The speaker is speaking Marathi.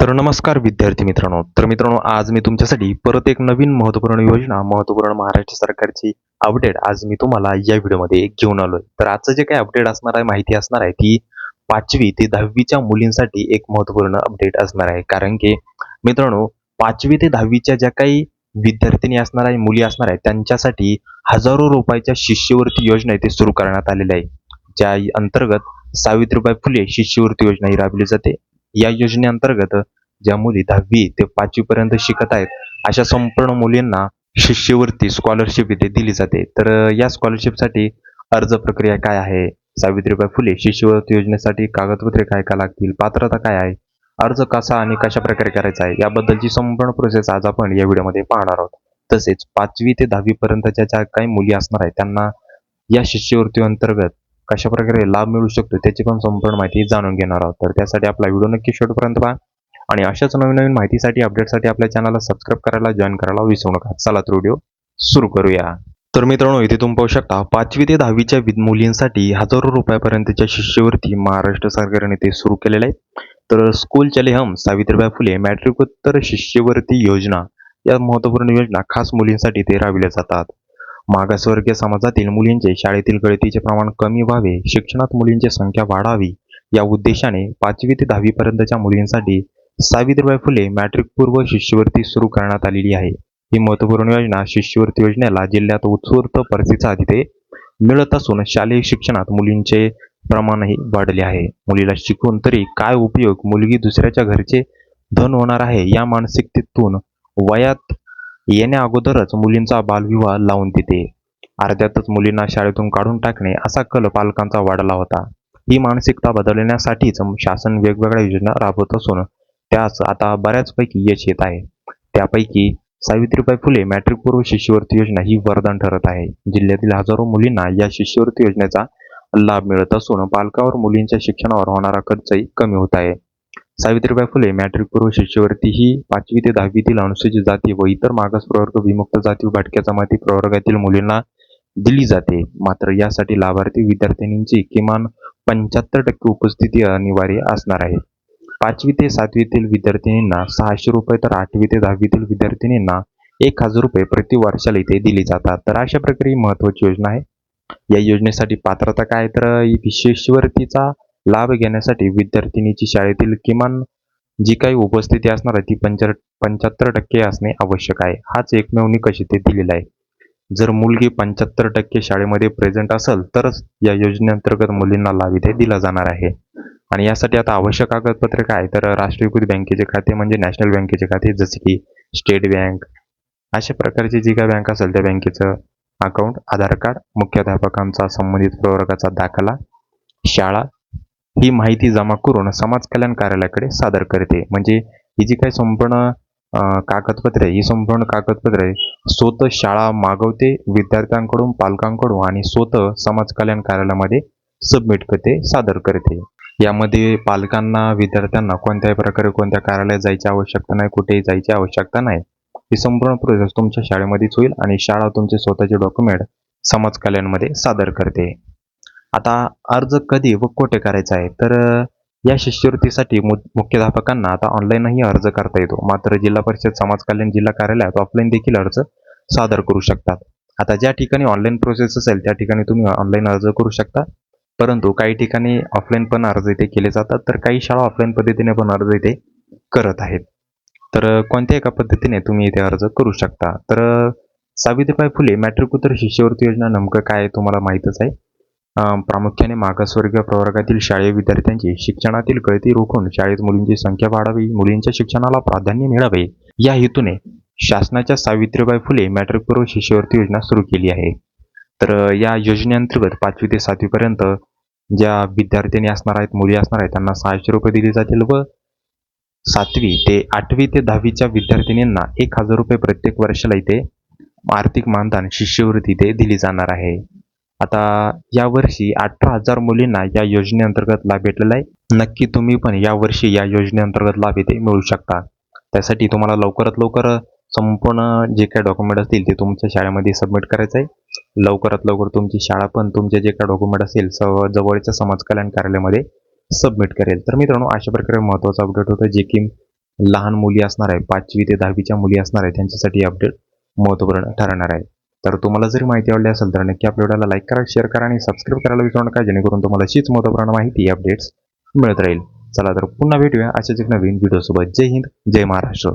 तर नमस्कार विद्यार्थी मित्रांनो. तर मित्रांनो आज मी तुमच्यासाठी परत एक नवीन महत्त्वपूर्ण योजना महत्त्वपूर्ण महाराष्ट्र सरकारची अपडेट आज मी तुम्हाला या व्हिडिओमध्ये घेऊन आलोय. तर आजचं जे काही अपडेट असणार आहे माहिती असणार आहे ती पाचवी ते दहावीच्या मुलींसाठी एक महत्त्वपूर्ण अपडेट असणार आहे. कारण की मित्रांनो पाचवी ते दहावीच्या ज्या काही विद्यार्थिनी असणार आहे मुली असणार आहेत त्यांच्यासाठी हजारो रुपयाच्या शिष्यवृत्ती योजना इथे सुरू करण्यात आलेल्या आहे. ज्या अंतर्गत सावित्रीबाई फुले शिष्यवृत्ती योजना ही राबवली जाते. या योजनेअंतर्गत ज्या मुली दहावी ते पाचवी पर्यंत शिकत आहेत अशा संपूर्ण मुलींना शिष्यवृत्ती स्कॉलरशिप इथे दिली जाते. तर या स्कॉलरशिपसाठी अर्ज प्रक्रिया काय आहे? सावित्रीबाई फुले शिष्यवृत्ती योजनेसाठी कागदपत्रे काय काय लागतील? पात्रता काय आहे? अर्ज कसा आणि कशा प्रकारे करायचा आहे? याबद्दलची संपूर्ण प्रोसेस आज आपण या व्हिडिओमध्ये पाहणार आहोत. तसेच पाचवी ते दहावी पर्यंतच्या ज्या काही मुली असणार आहेत त्यांना या शिष्यवृत्ती अंतर्गत कशा प्रकारे लाभ मिळू शकतो त्याची पण संपूर्ण माहिती जाणून घेणार आहोत. तर त्यासाठी आपला व्हिडिओ नक्की शेवटपर्यंत पहा. आणि अशाच नवीन नवीन माहितीसाठी अपडेटसाठी आपल्या चॅनलला सबस्क्राईब करायला जॉईन करायला विसरू नका. चला तर व्हिडिओ सुरू करूया. तर मित्रांनो इथे तुम्ही पाहू शकता पाचवी ते दहावीच्या मुलींसाठी हजारो रुपयापर्यंतच्या शिष्यवृत्ती महाराष्ट्र सरकारने ते सुरू केलेले आहे तर स्कूल चले हम सावित्रीबाई फुले मॅट्रिकोत्तर शिष्यवृत्ती योजना या महत्त्वपूर्ण योजना खास मुलींसाठी ते राबविल्या जातात. मागासवर्गीय समाजातील मुलींचे शाळेतील गळतीचे प्रमाण कमी व्हावे शिक्षणात मुलींची संख्या वाढावी या उद्देशाने पाचवी ते दहावीपर्यंतच्या मुलींसाठी सावित्रीबाई फुले मॅट्रिक पूर्व शिष्यवृत्ती सुरू करण्यात आलेली आहे. ही महत्त्वपूर्ण योजना शिष्यवृत्ती योजनेला जिल्ह्यात उत्स्फूर्त प्रतिसाद तिथे मिळत असून शालेय शिक्षणात मुलींचे प्रमाणही वाढले आहे. मुलीला शिकून तरी काय उपयोग मुलगी दुसऱ्याच्या घरचे धन होणार आहे या मानसिकतेतून वयात येण्या अगोदरच मुलींचा बालविवाह लावून देते. अर्ध्यातच मुलींना शाळेतून काढून टाकणे असा कल पालकांचा वाढला होता. ही मानसिकता बदलण्यासाठीच शासन वेगवेगळ्या योजना राबवत असून त्यास आता बऱ्याचपैकी यश येत आहे. त्यापैकी सावित्रीबाई फुले मॅट्रिकपूर्व शिष्यवृत्ती योजना ही वरदान ठरत आहे. जिल्ह्यातील हजारो मुलींना या शिष्यवृत्ती योजनेचा लाभ मिळत असून पालकावर मुलींच्या शिक्षणावर होणारा खर्चही कमी होत आहे. सावित्रीबाई फुले मॅट्रिक पूर्व शिष्यवृत्ती ही पाचवी ते दहावीतील अनुसूचित जाती व इतर मागास प्रवर्ग विमुक्त जाती व भटक्या जमाती प्रवर्गातील मुलींना दिली जाते. मात्र यासाठी लाभार्थी विद्यार्थिनींची किमान पंच्याहत्तर टक्के उपस्थिती अनिवार्य असणार आहे. पाचवी ते सातवीतील विद्यार्थिनींना सहाशे रुपये तर आठवी ते दहावीतील विद्यार्थिनींना एक हजार रुपये प्रति वर्षाला इथे दिली जातात. तर अशा प्रकारे महत्वाची योजना आहे. या योजनेसाठी पात्रता काय? तर शिष्यवृत्तीचा लाभ घेण्यासाठी विद्यार्थिनीची शाळेतील किमान जी काही उपस्थिती असणार आहे ती पंचा पंच्याहत्तर टक्के असणे आवश्यक आहे. हाच एकमेव निकष इथे दिलेला आहे. जर मुलगी पंच्याहत्तर टक्के शाळेमध्ये प्रेझेंट असेल तरच या योजनेअंतर्गत मुलींना लाभ इथे दिला जाणार आहे. आणि यासाठी आता आवश्यक कागदपत्रे काय? तर राष्ट्रीयकृत बँकेचे खाते म्हणजे नॅशनल बँकेचे खाते जसे की स्टेट बँक. अशा प्रकारची जी काय बँक असेल त्या बँकेचं अकाउंट आधार कार्ड मुख्याध्यापकांचा संबंधित प्रवर्गाचा दाखला शाळा ही माहिती जमा करून समाज कल्याण कार्यालयाकडे सादर करते. म्हणजे ही जी काही संपूर्ण कागदपत्रे ही संपूर्ण कागदपत्रे स्वतः शाळा मागवते विद्यार्थ्यांकडून पालकांकडून आणि स्वतः समाज कल्याण कार्यालयामध्ये सबमिट करते सादर करते. यामध्ये पालकांना विद्यार्थ्यांना कोणत्याही प्रकारे कोणत्या कार्यालयात जायची आवश्यकता नाही कुठेही जायची आवश्यकता नाही. ही संपूर्ण प्रोसेस तुमच्या शाळेमध्येच होईल आणि शाळा तुमचे स्वतःचे डॉक्युमेंट समाज कल्याणमध्ये सादर करते. आता अर्ज कधी व कोठे करायचा आहे? तर या शिष्यवृत्तीसाठी मु मुख्याध्यापकांना आता ऑनलाईनही अर्ज करता येतो. मात्र जिल्हा परिषद समाज कल्याण जिल्हा कार्यालयात ऑफलाईन देखील अर्ज सादर करू शकतात. आता ज्या ठिकाणी ऑनलाईन प्रोसेस असेल त्या ठिकाणी तुम्ही ऑनलाईन अर्ज करू शकता. परंतु काही ठिकाणी ऑफलाईन पण अर्ज इथे केले जातात तर काही शाळा ऑफलाईन पद्धतीने पण अर्ज इथे करत आहेत. तर कोणत्या एका पद्धतीने तुम्ही इथे अर्ज करू शकता? तर सावित्रीबाई फुले मॅट्रिकोत्तर शिष्यवृत्ती योजना नेमकं काय आहे तुम्हाला माहीतच आहे. प्रामुख्याने मागासवर्गीय प्रवर्गातील शालेय विद्यार्थ्यांची शिक्षणातील गळती रोखून शाळेत मुलींची संख्या वाढावी मुलींच्या शिक्षणाला प्राधान्य मिळावे. या हेतूने शासनाच्या सावित्रीबाई फुले मॅट्रिक पूर्व शिष्यवृत्ती योजना सुरू केली आहे. तर या योजनेअंतर्गत पाचवी ते सातवीपर्यंत ज्या विद्यार्थिनी असणार आहेत मुली असणार आहेत त्यांना सहाशे रुपये दिले जातील व सातवी ते आठवी ते दहावीच्या विद्यार्थिनींना एक हजार रुपये प्रत्येक वर्षाला इथे आर्थिक मानधन शिष्यवृत्ती ते दिली जाणार आहे. आता यावर्षी अठरा हजार मुलींना या योजनेअंतर्गत लाभ भेटलेला आहे. नक्की तुम्ही पण यावर्षी या योजनेअंतर्गत लाभ इथे मिळू शकता. त्यासाठी तुम्हाला लवकरात लवकर संपूर्ण जे काही डॉक्युमेंट असतील ते तुमच्या शाळेमध्ये सबमिट करायचं आहे. लवकरात लवकर तुमची शाळा पण तुमचे जे काही डॉक्युमेंट असेल स जवळच्या समाज कल्याण कार्यालयामध्ये सबमिट करेल. तर मित्रांनो अशा प्रकारे महत्त्वाचं अपडेट होतं जे की लहान मुली असणार आहे पाचवी ते दहावीच्या मुली असणार आहे त्यांच्यासाठी अपडेट महत्त्वपूर्ण ठरणार आहे. तर तुम्हाला जरी माहिती आवडली असेल तर नक्की आपल्या व्हिडिओला लाईक करा शेअर करा आणि सबस्क्राईब करायला विसरू नका जेणेकरून तुम्हाला अशीच महत्त्वपूर्ण माहिती अपडेट्स मिळत राहील. चला तर पुन्हा भेटूया अशाच एक नवीन व्हिडिओसोबत जय हिंद जय महाराष्ट्र.